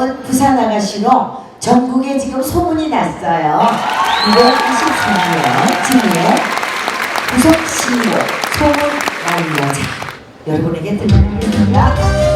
여러분 부산 아가씨로 전국에 지금 소문이 났어요. 2월 23일 진의 구속 신고 소문 나는 여자 여러분에게 들려드리겠습니다.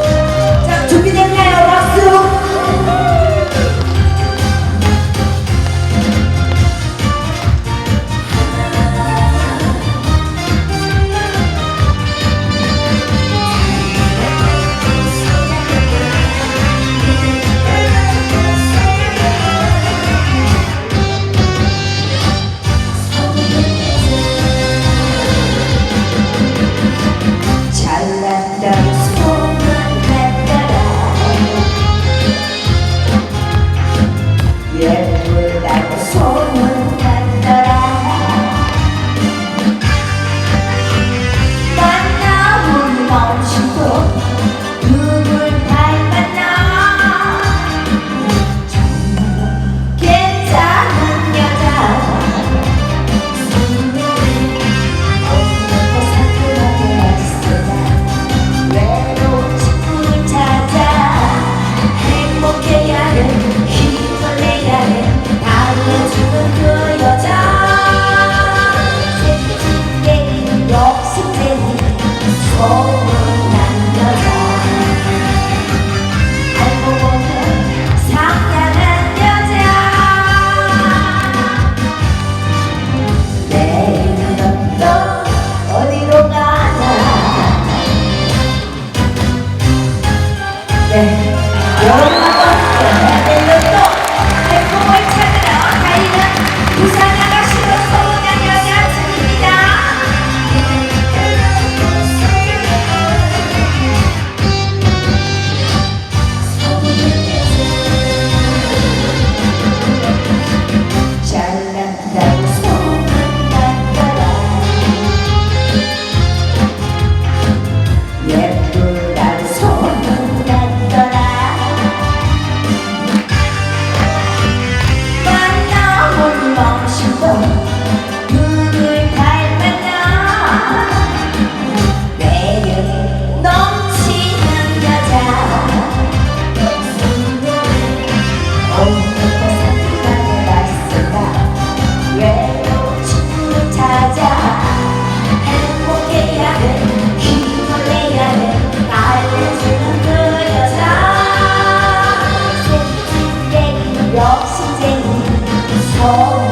네. 여러분 Oh.